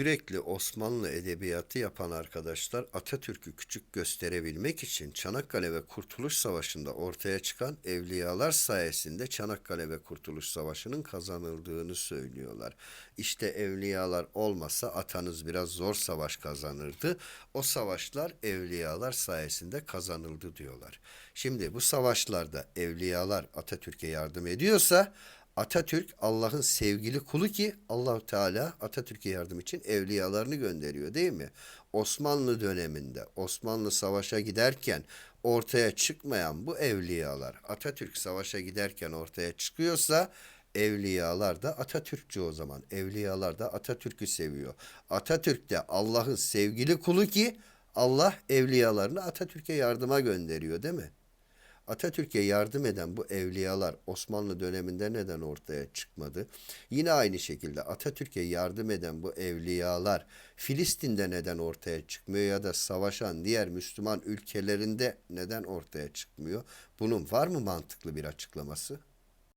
Sürekli Osmanlı edebiyatı yapan arkadaşlar Atatürk'ü küçük gösterebilmek için Çanakkale ve Kurtuluş Savaşı'nda ortaya çıkan evliyalar sayesinde Çanakkale ve Kurtuluş Savaşı'nın kazanıldığını söylüyorlar. İşte evliyalar olmasa atanız biraz zor savaş kazanırdı. O savaşlar evliyalar sayesinde kazanıldı diyorlar. Şimdi bu savaşlarda evliyalar Atatürk'e yardım ediyorsa Atatürk Allah'ın sevgili kulu ki Allahu Teala Atatürk'e yardım için evliyalarını gönderiyor değil mi? Osmanlı döneminde Osmanlı savaşa giderken ortaya çıkmayan bu evliyalar Atatürk savaşa giderken ortaya çıkıyorsa evliyalar da Atatürkçü o zaman. Evliyalar da Atatürk'ü seviyor. Atatürk de Allah'ın sevgili kulu ki Allah evliyalarını Atatürk'e yardıma gönderiyor değil mi? Atatürk'e yardım eden bu evliyalar Osmanlı döneminde neden ortaya çıkmadı? Yine aynı şekilde Atatürk'e yardım eden bu evliyalar Filistin'de neden ortaya çıkmıyor ya da savaşan diğer Müslüman ülkelerinde neden ortaya çıkmıyor? Bunun var mı mantıklı bir açıklaması?